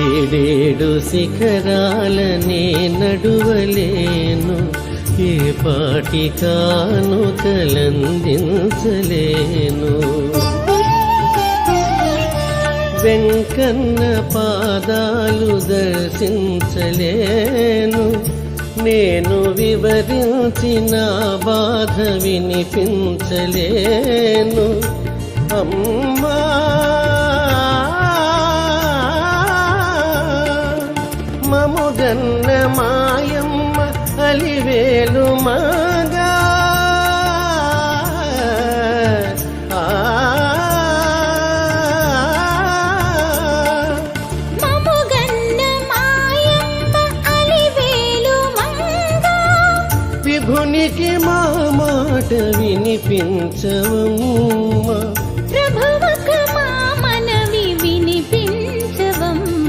ఏడేడు శిఖరాలనే నడువలేను. ఏ పాటికాను కలందించలేను వెంకన్న పాదాలు దర్శించలేను. నేను వివరించిన బాధ వినిపించలేను. అమ్మా! మముగన్న మాయమ్మ అలివేలు మాగా. విభునికి మా మాట వినిపించవమ్మా ప్రభువ